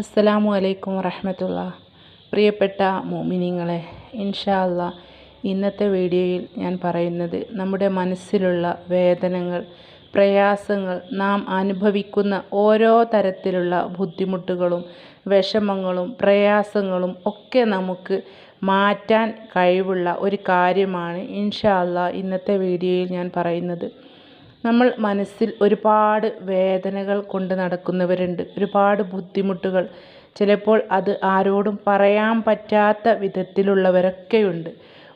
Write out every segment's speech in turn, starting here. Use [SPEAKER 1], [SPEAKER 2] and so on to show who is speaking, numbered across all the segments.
[SPEAKER 1] അസ്സലാമു അലൈക്കും വറഹമത്തുള്ള. പ്രിയപ്പെട്ട മോമിനിങ്ങളെ ഇൻഷാ അല്ലാ ഇന്നത്തെ വീഡിയോയിൽ ഞാൻ പറയുന്നത് നമ്മുടെ മനസ്സിലുള്ള വേദനകൾ പ്രയാസങ്ങൾ നാം അനുഭവിക്കുന്ന ഓരോ തരത്തിലുള്ള ബുദ്ധിമുട്ടുകളും വിഷമങ്ങളും പ്രയാസങ്ങളും ഒക്കെ നമുക്ക് മാറ്റാൻ കഴിവുള്ള ഒരു കാര്യമാണ് ഇൻഷാ അല്ലാ ഇന്നത്തെ വീഡിയോയിൽ ഞാൻ പറയുന്നത്. നമ്മൾ മനസ്സിൽ ഒരുപാട് വേദനകൾ കൊണ്ട് നടക്കുന്നവരുണ്ട്. ഒരുപാട് ബുദ്ധിമുട്ടുകൾ. ചിലപ്പോൾ അത് ആരോടും പറയാൻ പറ്റാത്ത വിധത്തിലുള്ളവരൊക്കെയുണ്ട്.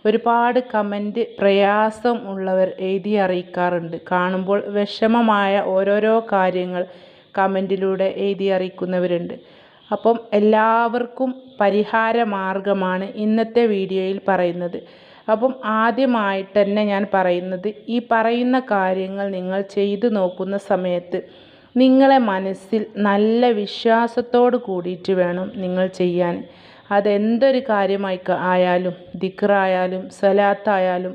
[SPEAKER 1] ഒരുപാട് കമന്റ് പ്രയാസം ഉള്ളവർ എഴുതി അറിയിക്കാറുണ്ട്. കാണുമ്പോൾ വിഷമമായ ഓരോരോ കാര്യങ്ങൾ കമന്റിലൂടെ എഴുതി അറിയിക്കുന്നവരുണ്ട്. അപ്പം എല്ലാവർക്കും പരിഹാര മാർഗമാണ് ഇന്നത്തെ വീഡിയോയിൽ പറയുന്നത്. അപ്പം ആദ്യമായിട്ട് തന്നെ ഞാൻ പറയുന്നത് ഈ പറയുന്ന കാര്യങ്ങൾ നിങ്ങൾ ചെയ്തു നോക്കുന്ന സമയത്ത് നിങ്ങളെ മനസ്സിൽ നല്ല വിശ്വാസത്തോട് കൂടിയിട്ട് വേണം നിങ്ങൾ ചെയ്യാൻ. അതെന്തൊരു കാര്യമായി ആയാലും ദിക്റായാലും സലാത്തായാലും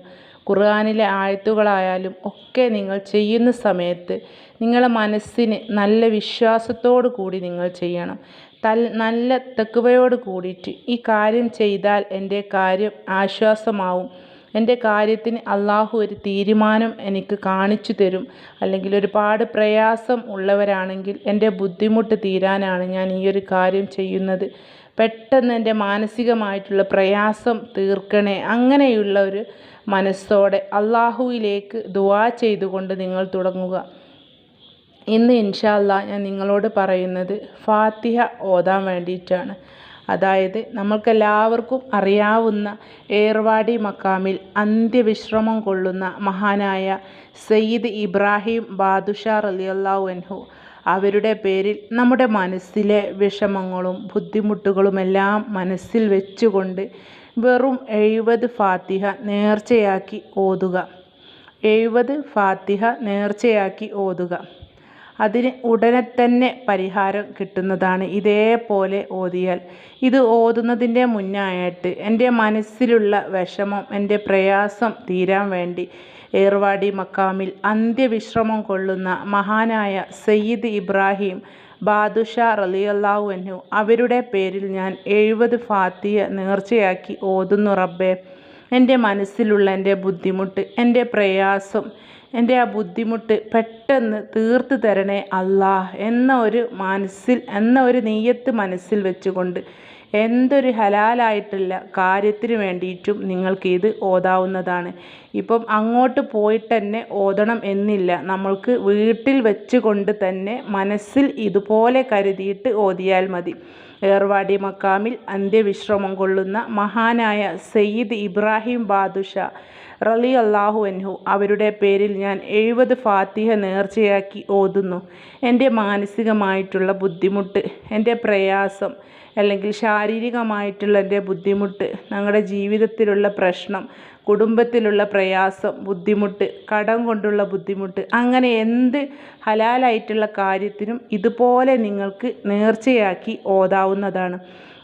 [SPEAKER 1] ഖുർആാനിലെ ആയത്തുകളായാലും ഒക്കെ നിങ്ങൾ ചെയ്യുന്ന സമയത്ത് നിങ്ങളെ മനസ്സിന് നല്ല വിശ്വാസത്തോടു കൂടി നിങ്ങൾ ചെയ്യണം. തൽ നല്ല തെക്കുവയോട് കൂടിയിട്ട് ഈ കാര്യം ചെയ്താൽ എന്റെ കാര്യം ആശ്വാസമാവും. എന്റെ കാര്യത്തിന് അള്ളാഹു ഒരു തീരുമാനം എനിക്ക് കാണിച്ചു തരും. അല്ലെങ്കിൽ ഒരുപാട് പ്രയാസം ഉള്ളവരാണെങ്കിൽ എന്റെ ബുദ്ധിമുട്ട് തീരാനാണ് ഞാൻ ഈ ഒരു കാര്യം ചെയ്യുന്നത്. പെട്ടെന്ന് എന്റെ മാനസികമായിട്ടുള്ള പ്രയാസം തീർക്കണേ. അങ്ങനെയുള്ള ഒരു മനസ്സോടെ അള്ളാഹുവിലേക്ക് ദുവാ ചെയ്തുകൊണ്ട് നിങ്ങൾ തുടങ്ങുക. ഇന്ന് ഇൻഷാല്ല ഞാൻ നിങ്ങളോട് പറയുന്നത് ഫാത്തിഹ ഓതാൻ വേണ്ടിയിട്ടാണ്. അതായത് നമ്മൾക്കെല്ലാവർക്കും അറിയാവുന്ന ഏർവാടി മക്കാമിൽ അന്ത്യവിശ്രമം കൊള്ളുന്ന മഹാനായ സയ്യിദ് ഇബ്രാഹിം ബാദുഷാർ അലിയല്ലാഹു അൻഹു. അവരുടെ പേരിൽ നമ്മുടെ മനസ്സിലെ വിഷമങ്ങളും ബുദ്ധിമുട്ടുകളുമെല്ലാം മനസ്സിൽ വെച്ചുകൊണ്ട് വെറും എഴുപത് ഫാത്തിഹ നേർച്ചയാക്കി ഓതുക. എഴുപത് ഫാത്തിഹ നേർച്ചയാക്കി ഓതുക. അതിന് ഉടനെ തന്നെ പരിഹാരം കിട്ടുന്നതാണ് ഇതേപോലെ ഓതിയാൽ. ഇത് ഓതുന്നതിന്റെ മുന്നായിട്ട് എന്റെ മനസ്സിലുള്ള വിഷമം എന്റെ പ്രയാസം തീരാൻ വേണ്ടി ഏർവാടി മക്കാമിൽ അന്ത്യവിശ്രമം കൊള്ളുന്ന മഹാനായ സയ്യിദ് ഇബ്രാഹിം ബാദുഷാ റലിയല്ലാഹു അൻഹു അവരുടെ പേരിൽ ഞാൻ എഴുപത് ഫാത്തിയ നേർച്ചയാക്കി ഓതുന്നു റബ്ബേ. എന്റെ മനസ്സിലുള്ള എന്റെ ബുദ്ധിമുട്ട് എന്റെ പ്രയാസം എന്റെ ആ ബുദ്ധിമുട്ട് പെട്ടെന്ന് തീർത്ത് തരണേ അല്ലാ എന്ന ഒരു മനസ്സിൽ എന്ന ഒരു നെയ്യത്ത് മനസ്സിൽ വെച്ചുകൊണ്ട് എന്തൊരു ഹലാലായിട്ടുള്ള കാര്യത്തിന് വേണ്ടിയിട്ടും നിങ്ങൾക്ക് ഇത് ഓതാവുന്നതാണ്. ഇപ്പം അങ്ങോട്ട് പോയിട്ട് തന്നെ ഓതണം എന്നില്ല. നമ്മൾക്ക് വീട്ടിൽ വെച്ചുകൊണ്ട് തന്നെ മനസ്സിൽ ഇതുപോലെ കരുതിയിട്ട് ഓതിയാൽ മതി. ഏർവാടി മക്കാമിൽ അന്ത്യവിശ്രമം കൊള്ളുന്ന മഹാനായ സയ്യിദ് ഇബ്രാഹിം ബാദുഷ റലി അള്ളാഹു അൻഹു അവരുടെ പേരിൽ ഞാൻ എഴുപത് ഫാത്തിഹ നേർച്ചയാക്കി ഓതുന്നു. എന്റെ മാനസികമായിട്ടുള്ള ബുദ്ധിമുട്ട് എന്റെ പ്രയാസം അല്ലെങ്കിൽ ശാരീരികമായിട്ടുള്ള എന്റെ ബുദ്ധിമുട്ട് ഞങ്ങളുടെ ജീവിതത്തിലുള്ള പ്രശ്നം കുടുംബത്തിലുള്ള പ്രയാസം ബുദ്ധിമുട്ട് കടം കൊണ്ടുള്ള ബുദ്ധിമുട്ട് അങ്ങനെ എന്ത് ഹലാലായിട്ടുള്ള കാര്യത്തിനും ഇതുപോലെ നിങ്ങൾക്ക് നേർച്ചയാക്കി ഓതാവുന്നതാണ്.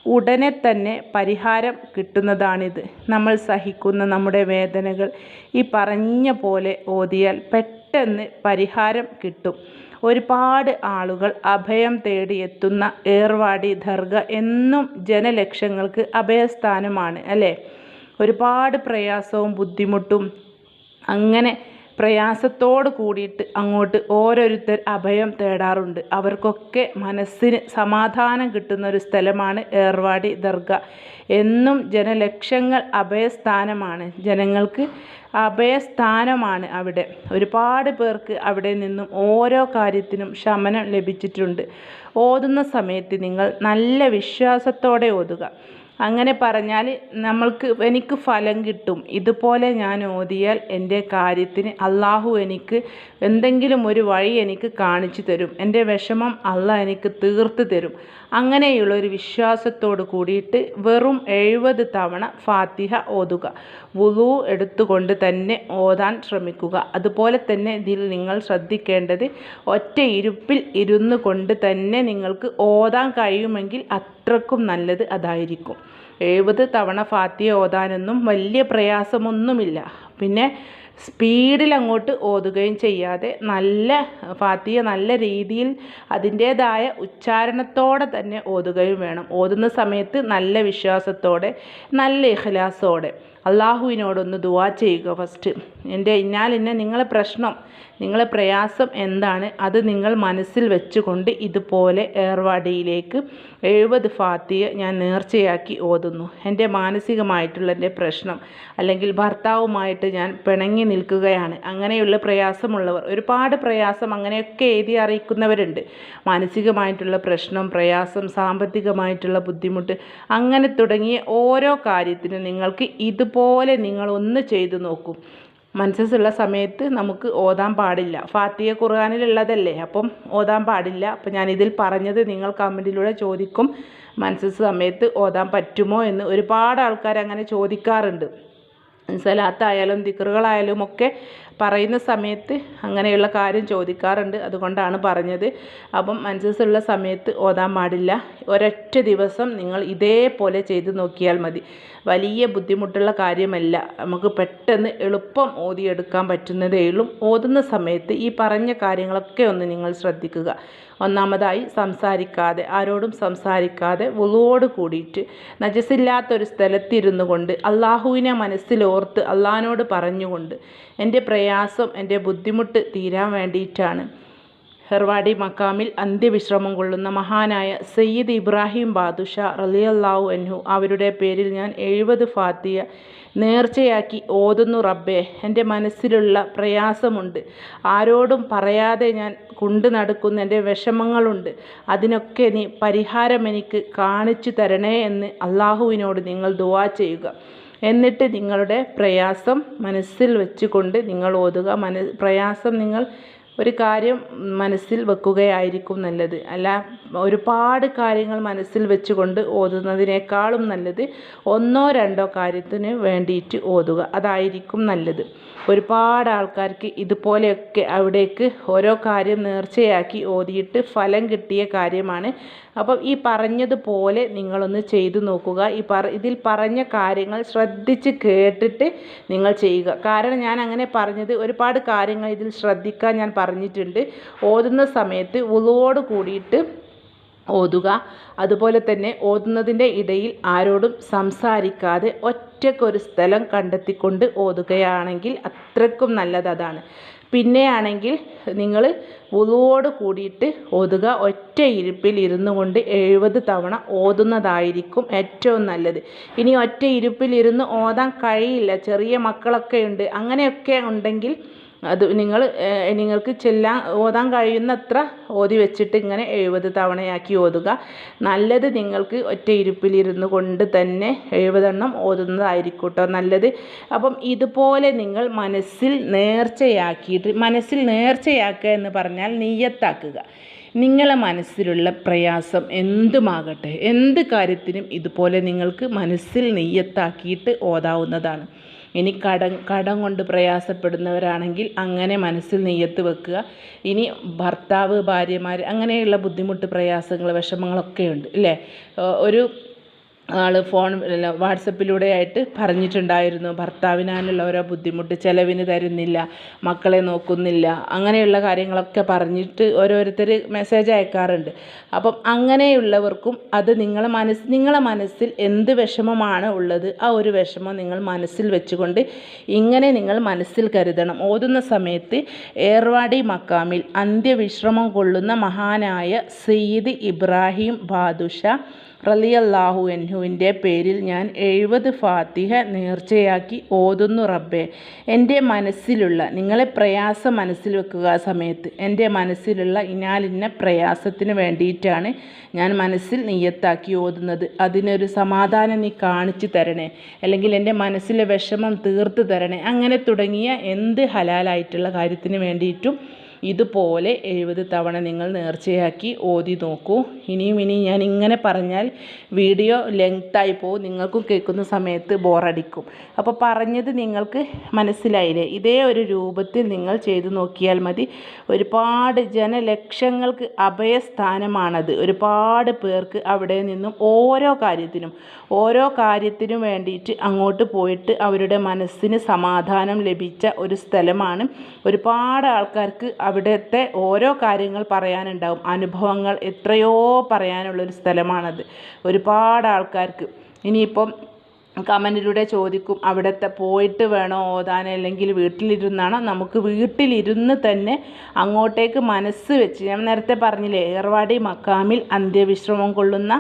[SPEAKER 1] ഉടനെ തന്നെ പരിഹാരം കിട്ടുന്നതാണിത്. നമ്മൾ സഹിക്കുന്ന നമ്മുടെ വേദനകൾ ഈ പറഞ്ഞ പോലെ ഓതിയാൽ പെട്ടെന്ന് പരിഹാരം കിട്ടും. ഒരുപാട് ആളുകൾ അഭയം തേടി എത്തുന്ന ഏർവാടി ദർഗ എന്നും ജനലക്ഷങ്ങൾക്ക് അഭയസ്ഥാനമാണ് അല്ലേ? ഒരുപാട് പ്രയാസവും ബുദ്ധിമുട്ടും അങ്ങനെ പ്രയാസത്തോട് കൂടിയിട്ട് അങ്ങോട്ട് ഓരോരുത്തർ അഭയം തേടാറുണ്ട്. അവർക്കൊക്കെ മനസ്സിന് സമാധാനം കിട്ടുന്ന ഒരു സ്ഥലമാണ് ഏർവാടി ദർഗ. എന്നും ജനലക്ഷങ്ങൾ അഭയസ്ഥാനമാണ്. ജനങ്ങൾക്ക് അഭയസ്ഥാനമാണ് അവിടെ. ഒരുപാട് പേർക്ക് അവിടെ നിന്നും ഓരോ കാര്യത്തിനും ശമനം ലഭിച്ചിട്ടുണ്ട്. ഓതുന്ന സമയത്ത് നിങ്ങൾ നല്ല വിശ്വാസത്തോടെ ഓതുക. അങ്ങനെ പറഞ്ഞാൽ നമ്മൾക്ക് എനിക്ക് ഫലം കിട്ടും. ഇതുപോലെ ഞാൻ ഓതിയാൽ എന്റെ കാര്യത്തിന് അള്ളാഹു എനിക്ക് എന്തെങ്കിലും ഒരു വഴി എനിക്ക് കാണിച്ചു തരും. എന്റെ വിഷമം അള്ളാഹ് എനിക്ക് തീർത്ത് തരും. അങ്ങനെയുള്ള ഒരു വിശ്വാസത്തോട് കൂടിയിട്ട് വെറും എഴുപത് തവണ ഫാത്തിഹ ഓതുക. വുളു എടുത്തുകൊണ്ട് തന്നെ ഓതാൻ ശ്രമിക്കുക. അതുപോലെ തന്നെ ഇതിൽ നിങ്ങൾ ശ്രദ്ധിക്കേണ്ടത് ഒറ്റ ഇരുപ്പിൽ ഇരുന്നു കൊണ്ട് തന്നെ നിങ്ങൾക്ക് ഓതാൻ കഴിയുമെങ്കിൽ അത്രക്കും നല്ലത് അതായിരിക്കും. എഴുപത് തവണ ഫാത്തിഹ ഓതാനൊന്നും വലിയ പ്രയാസമൊന്നുമില്ല. പിന്നെ സ്പീഡിൽ അങ്ങോട്ട് ഓതുകയും ചെയ്യാതെ നല്ല ഫാത്തിയ നല്ല രീതിയിൽ അതിന്റേതായ ഉച്ചാരണത്തോടെ തന്നെ ഓതുകയും വേണം. ഓതുന്ന സമയത്ത് നല്ല വിശ്വാസത്തോടെ നല്ല ഇഖ്ലാസോടെ. അള്ളാഹുവിനോടൊന്ന് ദുവാ ചെയ്യുക ഫസ്റ്റ് എന്റെ ഇന്നാൽ ഇന്ന നിങ്ങളെ പ്രശ്നം നിങ്ങളെ പ്രയാസം എന്താണ് അത് നിങ്ങൾ മനസ്സിൽ വെച്ചുകൊണ്ട് ഇതുപോലെ ഏർവാടിയിലേക്ക് എഴുപത് ഫാത്തിയ ഞാൻ നേർച്ചയാക്കി ഓതുന്നു. എന്റെ മാനസികമായിട്ടുള്ള എന്റെ പ്രശ്നം അല്ലെങ്കിൽ ഭർത്താവുമായിട്ട് ഞാൻ പിണങ്ങി നിൽക്കുകയാണ്. അങ്ങനെയുള്ള പ്രയാസമുള്ളവർ ഒരുപാട് പ്രയാസം അങ്ങനെയൊക്കെ എഴുതി അറിയിക്കുന്നവരുണ്ട്. മാനസികമായിട്ടുള്ള പ്രശ്നം പ്രയാസം സാമ്പത്തികമായിട്ടുള്ള ബുദ്ധിമുട്ട് അങ്ങനെ തുടങ്ങിയ ഓരോ കാര്യത്തിനും നിങ്ങൾക്ക് ഇതുപോലെ നിങ്ങൾ ഒന്ന് ചെയ്തു നോക്കും. മനസ്സസ്സുള്ള സമയത്ത് നമുക്ക് ഓതാൻ പാടില്ല. ഫാത്തിയ ഖുർആാനിലുള്ളതല്ലേ? അപ്പം ഓതാൻ പാടില്ല. അപ്പം ഞാനിതിൽ പറഞ്ഞത് നിങ്ങൾ കമന്റിലൂടെ ചോദിക്കും. മനസ്സ് സമയത്ത് ഓതാൻ പറ്റുമോ എന്ന് ഒരുപാട് ആൾക്കാർ അങ്ങനെ ചോദിക്കാറുണ്ട്. സലാത്തായാലും ദിക്കറുകളായാലും ഒക്കെ പറയുന്ന സമയത്ത് അങ്ങനെയുള്ള കാര്യം ചോദിക്കാറുണ്ട്. അതുകൊണ്ടാണ് പറഞ്ഞത്. അപ്പം മനസ്സുള്ള സമയത്ത് ഓതാൻ പാടില്ല. ഒരൊറ്റ ദിവസം നിങ്ങൾ ഇതേപോലെ ചെയ്ത് നോക്കിയാൽ മതി. വലിയ ബുദ്ധിമുട്ടുള്ള കാര്യമല്ല. നമുക്ക് പെട്ടെന്ന് എളുപ്പം ഓതിയെടുക്കാൻ പറ്റുന്നതേ ഉള്ളൂ. ഓതുന്ന സമയത്ത് ഈ പറഞ്ഞ കാര്യങ്ങളൊക്കെ ഒന്ന് നിങ്ങൾ ശ്രദ്ധിക്കുക. ഒന്നാമതായി സംസാരിക്കാതെ ആരോടും സംസാരിക്കാതെ വുളുവോട് കൂടിയിട്ട് നജസില്ലാത്തൊരു സ്ഥലത്തിരുന്നു കൊണ്ട് അള്ളാഹുവിനെ മനസ്സിലോർത്ത് അള്ളഹാനോട് പറഞ്ഞുകൊണ്ട് എന്റെ പ്രയാസം എന്റെ ബുദ്ധിമുട്ട് തീരാൻ വേണ്ടിയിട്ടാണ്. ഹെർവാടി മക്കാമിൽ അന്ത്യവിശ്രമം കൊള്ളുന്ന മഹാനായ സയ്യിദ് ഇബ്രാഹിം ബാദുഷ റലിയല്ലാഹു അൻഹു അവരുടെ പേരിൽ ഞാൻ എഴുപത് ഫാത്തിയ നേർച്ചയാക്കി ഓതുന്നു റബ്ബേ എന്റെ മനസ്സിലുള്ള പ്രയാസമുണ്ട്. ആരോടും പറയാതെ ഞാൻ കൊണ്ടു നടക്കുന്ന എന്റെ വിഷമങ്ങളുണ്ട്. അതിനൊക്കെ നീ പരിഹാരം എനിക്ക് കാണിച്ചു തരണേ എന്ന് അള്ളാഹുവിനോട് നിങ്ങൾ ദുവാ ചെയ്യുക. എന്നിട്ട് നിങ്ങളുടെ പ്രയാസം മനസ്സിൽ വെച്ചുകൊണ്ട് നിങ്ങൾ ഓതുക. മന പ്രയാസം നിങ്ങൾ ഒരു കാര്യം മനസ്സിൽ വെക്കുകയായിരിക്കും നല്ലത്. അല്ല ഒരുപാട് കാര്യങ്ങൾ മനസ്സിൽ വെച്ചുകൊണ്ട് ഓതുന്നതിനേക്കാളും നല്ലത് ഒന്നോ രണ്ടോ കാര്യത്തിന് വേണ്ടിയിട്ട് ഓതുക. അതായിരിക്കും നല്ലത്. ഒരുപാട് ആൾക്കാർക്ക് ഇതുപോലെയൊക്കെ അവിടേക്ക് ഓരോ കാര്യം നേർച്ചയാക്കി ഓതിയിട്ട് ഫലം കിട്ടിയ കാര്യമാണ്. അപ്പം ഈ പറഞ്ഞതുപോലെ നിങ്ങളൊന്ന് ചെയ്തു നോക്കുക. ഈ പറ ഇതിൽ പറഞ്ഞ കാര്യങ്ങൾ ശ്രദ്ധിച്ച് കേട്ടിട്ട് നിങ്ങൾ ചെയ്യുക. കാരണം ഞാൻ അങ്ങനെ പറഞ്ഞത് ഒരുപാട് കാര്യങ്ങൾ ഇതിൽ ശ്രദ്ധിക്കാൻ ഞാൻ പറഞ്ഞിട്ടുണ്ട്. ഓതുന്ന സമയത്ത് ഉളുവോട് കൂടിയിട്ട് ഓതുക. അതുപോലെ തന്നെ ഓതുന്നതിന്റെ ഇടയിൽ ആരോടും സംസാരിക്കാതെ ഒറ്റക്കൊരു സ്ഥലം കണ്ടെത്തിക്കൊണ്ട് ഓതുകയാണെങ്കിൽ അത്രക്കും നല്ലത് അതാണ്. പിന്നെയാണെങ്കിൽ നിങ്ങൾ ഉളുവോട് കൂടിയിട്ട് ഓതുക. ഒറ്റ ഇരിപ്പിൽ ഇരുന്നു കൊണ്ട് എഴുപത് തവണ ഓതുന്നതായിരിക്കും ഏറ്റവും നല്ലത്. ഇനി ഒറ്റ ഇരിപ്പിൽ ഇരുന്ന് ഓതാൻ കഴിയില്ല. ചെറിയ മക്കളൊക്കെ ഉണ്ട്. അങ്ങനെയൊക്കെ ഉണ്ടെങ്കിൽ അത് നിങ്ങൾ നിങ്ങൾക്ക് ചെല്ലാൻ ഓതാൻ കഴിയുന്നത്ര ഓതി വെച്ചിട്ട് ഇങ്ങനെ എഴുപത് തവണയാക്കി ഓതുക. നല്ലത് നിങ്ങൾക്ക് ഒറ്റ ഇരുപ്പിലിരുന്ന് കൊണ്ട് തന്നെ എഴുപതെണ്ണം ഓതുന്നതായിരിക്കും കേട്ടോ നല്ലത്. അപ്പം ഇതുപോലെ നിങ്ങൾ മനസ്സിൽ നേർച്ചയാക്കിയിട്ട് മനസ്സിൽ നേർച്ചയാക്കുക എന്ന് പറഞ്ഞാൽ നീയത്താക്കുക നിങ്ങളെ മനസ്സിലുള്ള പ്രയാസം എന്തുമാകട്ടെ എന്ത് കാര്യത്തിനും ഇതുപോലെ നിങ്ങൾക്ക് മനസ്സിൽ നെയ്യത്താക്കിയിട്ട് ഓതാവുന്നതാണ്. ഇനി കടം കടം കൊണ്ട് പ്രയാസപ്പെടുന്നവരാണെങ്കിൽ അങ്ങനെ മനസ്സിൽ നെയ്യത്ത് വെക്കുക. ഇനി ഭർത്താവ് ഭാര്യമാർ അങ്ങനെയുള്ള ബുദ്ധിമുട്ട് പ്രയാസങ്ങൾ വിഷമങ്ങളൊക്കെ ഉണ്ട് ഇല്ലേ ഒരു ആൾ ഫോൺ അല്ല വാട്സപ്പിലൂടെ ആയിട്ട് പറഞ്ഞിട്ടുണ്ടായിരുന്നു. ഭർത്താവിനാലുള്ള ഓരോ ബുദ്ധിമുട്ട് ചിലവിന് തരുന്നില്ല മക്കളെ നോക്കുന്നില്ല അങ്ങനെയുള്ള കാര്യങ്ങളൊക്കെ പറഞ്ഞിട്ട് ഓരോരുത്തർ മെസ്സേജ് അയക്കാറുണ്ട്. അപ്പം അങ്ങനെയുള്ളവർക്കും അത് നിങ്ങളെ മനസ്സ് നിങ്ങളെ മനസ്സിൽ എന്ത് വിഷമമാണ് ഉള്ളത് ആ ഒരു വിഷമം നിങ്ങൾ മനസ്സിൽ വെച്ചുകൊണ്ട് ഇങ്ങനെ നിങ്ങൾ മനസ്സിൽ കരുതണം. ഓതുന്ന സമയത്ത് ഏർവാടി മക്കാമിൽ അന്ത്യവിശ്രമം കൊള്ളുന്ന മഹാനായ സയ്യിദ് ഇബ്രാഹിം ബാദുഷ റലിയല്ലാഹു അൻഹുവിന്റെ പേരിൽ ഞാൻ എഴുപത് ഫാത്തിഹ നേർച്ചയാക്കി ഓതുന്നു റബ്ബെ. എന്റെ മനസ്സിലുള്ള നിങ്ങളെ പ്രയാസം മനസ്സിൽ വെക്കുക ആ സമയത്ത് എന്റെ മനസ്സിലുള്ള ഇനാലിന്ന പ്രയാസത്തിന് വേണ്ടിയിട്ടാണ് ഞാൻ മനസ്സിൽ നെയ്യത്താക്കി ഓതുന്നത്. അതിനൊരു സമാധാനം നീ കാണിച്ചു തരണേ. അല്ലെങ്കിൽ എന്റെ മനസ്സിലെ വിഷമം തീർത്ത് തരണേ. അങ്ങനെ തുടങ്ങിയ എന്ത് ഹലാലായിട്ടുള്ള കാര്യത്തിന് വേണ്ടിയിട്ടും ഇതുപോലെ എഴുപത് തവണ നിങ്ങൾ നേർച്ചയാക്കി ഓതി നോക്കൂ. ഇനിയും ഇനി ഞാൻ ഇങ്ങനെ പറഞ്ഞാൽ വീഡിയോ ലെങ്തായി പോകും. നിങ്ങൾക്കും കേൾക്കുന്ന സമയത്ത് ബോറടിക്കും അപ്പോൾ പറഞ്ഞത് നിങ്ങൾക്ക് മനസ്സിലായില്ലേ? ഇതേ ഒരു രൂപത്തിൽ നിങ്ങൾ ചെയ്തു നോക്കിയാൽ മതി. ഒരുപാട് ജനലക്ഷങ്ങൾക്ക് അഭയസ്ഥാനമാണത്. ഒരുപാട് പേർക്ക് അവിടെ നിന്നും ഓരോ കാര്യത്തിനും ഓരോ കാര്യത്തിനും വേണ്ടിയിട്ട് അങ്ങോട്ട് പോയിട്ട് അവരുടെ മനസ്സിന് സമാധാനം ലഭിച്ച ഒരു സ്ഥലമാണ്. ഒരുപാട് ആൾക്കാർക്ക് അവിടുത്തെ ഓരോ കാര്യങ്ങൾ പറയാനുണ്ടാവും. അനുഭവങ്ങൾ എത്രയോ പറയാനുള്ളൊരു സ്ഥലമാണത്. ഒരുപാട് ആൾക്കാർക്ക്. ഇനിയിപ്പം കമന്റിലൂടെ ചോദിക്കും അവിടുത്തെ പോയിട്ട് വേണോ ഓതാൻ അല്ലെങ്കിൽ വീട്ടിലിരുന്നാണോ? നമുക്ക് വീട്ടിലിരുന്ന് തന്നെ അങ്ങോട്ടേക്ക് മനസ്സ് വെച്ച് ഞാൻ നേരത്തെ പറഞ്ഞില്ലേ ഏർവാടി മക്കാമിൽ അന്ത്യവിശ്രമം കൊള്ളുന്ന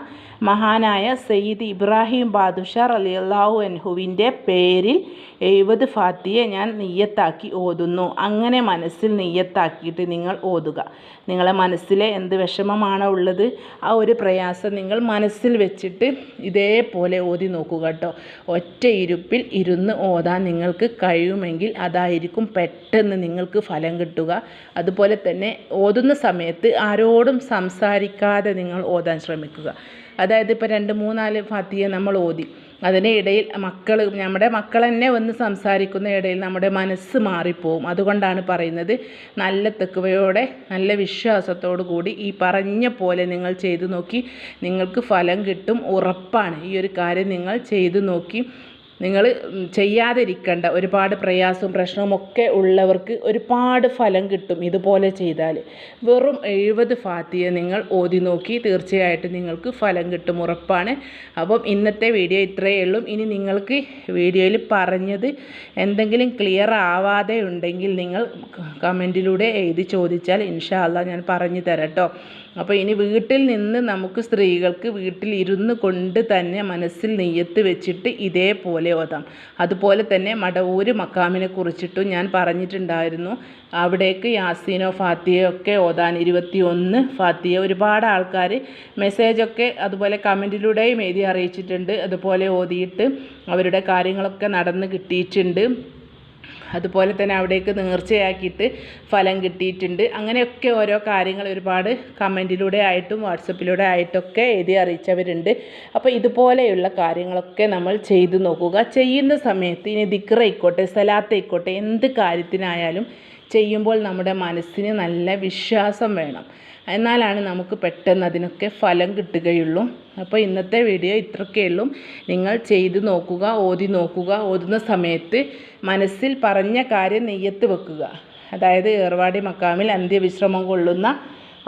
[SPEAKER 1] മഹാനായ സയ്യിദ് ഇബ്രാഹിം ബാദുഷാർ അലി അള്ളാഹു അൻഹുവിന്റെ പേരിൽ എഴുപത് ഫാത്തിയെ ഞാൻ നെയ്യത്താക്കി ഓതുന്നു. അങ്ങനെ മനസ്സിൽ നെയ്യത്താക്കിയിട്ട് നിങ്ങൾ ഓതുക. നിങ്ങളെ മനസ്സിലെ എന്ത് വിഷമമാണോ ഉള്ളത് ആ ഒരു പ്രയാസം നിങ്ങൾ മനസ്സിൽ വെച്ചിട്ട് ഇതേപോലെ ഓതി നോക്കുക കേട്ടോ. ഒറ്റ ഇരുപ്പിൽ ഇരുന്ന് ഓതാൻ നിങ്ങൾക്ക് കഴിയുമെങ്കിൽ അതായിരിക്കും പെട്ടെന്ന് നിങ്ങൾക്ക് ഫലം കിട്ടുക. അതുപോലെ തന്നെ ഓതുന്ന സമയത്ത് ആരോടും സംസാരിക്കാതെ നിങ്ങൾ ഓതാൻ ശ്രമിക്കുക. അതായത് ഇപ്പോൾ രണ്ട് മൂന്നാൽ ഫാത്തിയ നമ്മൾ ഓതി. അതിന്റെ ഇടയിൽ മക്കൾ നമ്മുടെ മക്കൾ തന്നെ വന്ന് സംസാരിക്കുന്ന ഇടയിൽ നമ്മുടെ മനസ്സ് മാറിപ്പോവും. അതുകൊണ്ടാണ് പറയുന്നത് നല്ല തെക്കുവയോടെ നല്ല വിശ്വാസത്തോടു കൂടി ഈ പറഞ്ഞ പോലെ നിങ്ങൾ ചെയ്തു നോക്കി. നിങ്ങൾക്ക് ഫലം കിട്ടും ഉറപ്പാണ്. ഈ ഒരു കാര്യം നിങ്ങൾ ചെയ്തു നോക്കി. നിങ്ങൾ ചെയ്യാതിരിക്കേണ്ട. ഒരുപാട് പ്രയാസവും പ്രശ്നവും ഒക്കെ ഉള്ളവർക്ക് ഒരുപാട് ഫലം കിട്ടും ഇതുപോലെ ചെയ്താൽ വെറും എഴുപത് ഫാത്തിയെ നിങ്ങൾ ഓതി നോക്കി തീർച്ചയായിട്ടും നിങ്ങൾക്ക് ഫലം കിട്ടും ഉറപ്പാണ്. അപ്പം ഇന്നത്തെ വീഡിയോ ഇത്രയേ ഉള്ളൂ. ഇനി നിങ്ങൾക്ക് വീഡിയോയിൽ പറഞ്ഞത് എന്തെങ്കിലും ക്ലിയർ ആവാതെ ഉണ്ടെങ്കിൽ നിങ്ങൾ കമന്റിലൂടെ എഴുതി ചോദിച്ചാൽ ഇൻഷാല്ല ഞാൻ പറഞ്ഞു തരാം കേട്ടോ അപ്പോൾ ഇനി വീട്ടിൽ നിന്ന് നമുക്ക് സ്ത്രീകൾക്ക് വീട്ടിൽ ഇരുന്ന് കൊണ്ട് തന്നെ മനസ്സിൽ നെയ്യത്ത് വെച്ചിട്ട് ഇതേപോലെ ഓതാം. അതുപോലെ തന്നെ മടവൂര് മക്കാമിനെ കുറിച്ചിട്ടും ഞാൻ പറഞ്ഞിട്ടുണ്ടായിരുന്നു. അവിടേക്ക് യാസീനോ ഫാത്തിയോ ഒക്കെ ഓതാൻ ഇരുപത്തി ഒന്ന് ഫാത്തിയ ഒരുപാട് ആൾക്കാർ മെസ്സേജൊക്കെ അതുപോലെ കമന്റിലൂടെയും എഴുതി അറിയിച്ചിട്ടുണ്ട്. അതുപോലെ ഓതിയിട്ട് അവരുടെ കാര്യങ്ങളൊക്കെ നടന്ന് കിട്ടിയിട്ടുണ്ട്. അതുപോലെ തന്നെ അവിടേക്ക് നേർച്ചയാക്കിയിട്ട് ഫലം കിട്ടിയിട്ടുണ്ട്. അങ്ങനെയൊക്കെ ഓരോ കാര്യങ്ങൾ ഒരുപാട് കമന്റിലൂടെ ആയിട്ടും വാട്സപ്പിലൂടെ ആയിട്ടൊക്കെ എഴുതി അറിയിച്ചവരുണ്ട്. അപ്പോൾ ഇതുപോലെയുള്ള കാര്യങ്ങളൊക്കെ നമ്മൾ ചെയ്തു നോക്കുക. ചെയ്യുന്ന സമയത്ത് ഇനി ദിക്റായിക്കോട്ടെ സലാത്തായിക്കോട്ടെ എന്ത് കാര്യത്തിനായാലും ചെയ്യുമ്പോൾ നമ്മുടെ മനസ്സിന് നല്ല വിശ്വാസം വേണം. എന്നാലാണ് നമുക്ക് പെട്ടെന്ന് അതിനൊക്കെ ഫലം കിട്ടുകയുള്ളൂ. അപ്പോൾ ഇന്നത്തെ വീഡിയോ ഇത്രയൊക്കെയുള്ളൂ നിങ്ങൾ ചെയ്തു നോക്കുക ഓതി നോക്കുക ഓതുന്ന സമയത്ത് മനസ്സിൽ പറഞ്ഞ കാര്യം നെയ്യത്ത് വെക്കുക. അതായത് ഏർവാടി മക്കാമിൽ അന്ത്യവിശ്രമം കൊള്ളുന്ന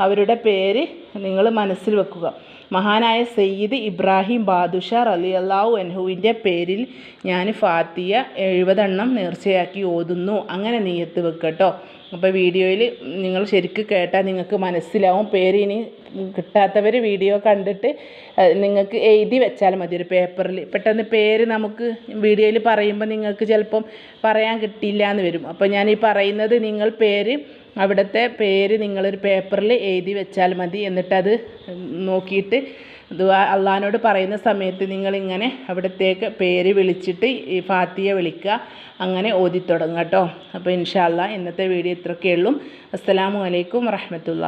[SPEAKER 1] അവരുടെ പേര് നിങ്ങൾ മനസ്സിൽ വെക്കുക. മഹാനായ സയ്യിദ് ഇബ്രാഹിം ബാദുഷ അലി അള്ളാഹു അൻഹുവിന്റെ പേരിൽ ഞാൻ ഫാത്തിയ എഴുപതെണ്ണം നേർച്ചയാക്കി ഓതുന്നു. അങ്ങനെ നീയത്ത് വെക്കട്ടോ. അപ്പോൾ വീഡിയോയിൽ നിങ്ങൾ ശരിക്ക് കേട്ടാൽ നിങ്ങൾക്ക് മനസ്സിലാവും. പേര് ഇനി കിട്ടാത്തവർ വീഡിയോ കണ്ടിട്ട് നിങ്ങൾക്ക് എഴുതി വെച്ചാൽ മതി ഒരു പേപ്പറിൽ. പെട്ടെന്ന് പേര് നമുക്ക് വീഡിയോയിൽ പറയുമ്പോൾ നിങ്ങൾക്ക് ചിലപ്പം പറയാൻ കിട്ടിയില്ല എന്ന് വരും. അപ്പോൾ ഞാൻ ഈ പറയുന്നത് നിങ്ങൾ പേര് അവിടുത്തെ പേര് നിങ്ങളൊരു പേപ്പറിൽ എഴുതി വെച്ചാൽ മതി എന്നിട്ടത് നോക്കിയിട്ട് ദുആ അള്ളഹാനോട് പറയുന്ന സമയത്ത് നിങ്ങളിങ്ങനെ അവിടത്തേക്ക് പേര് വിളിച്ചിട്ട് ഈ ഫാത്തിയെ വിളിക്കുക. അങ്ങനെ ഓതി തുടങ്ങുക കേട്ടോ. അപ്പോൾ ഇൻഷാല്ല ഇന്നത്തെ വീഡിയോ ഇത്രയൊക്കെ ഉള്ളൂ. അസ്സലാമു അലൈക്കും വറഹമത്തുള്ള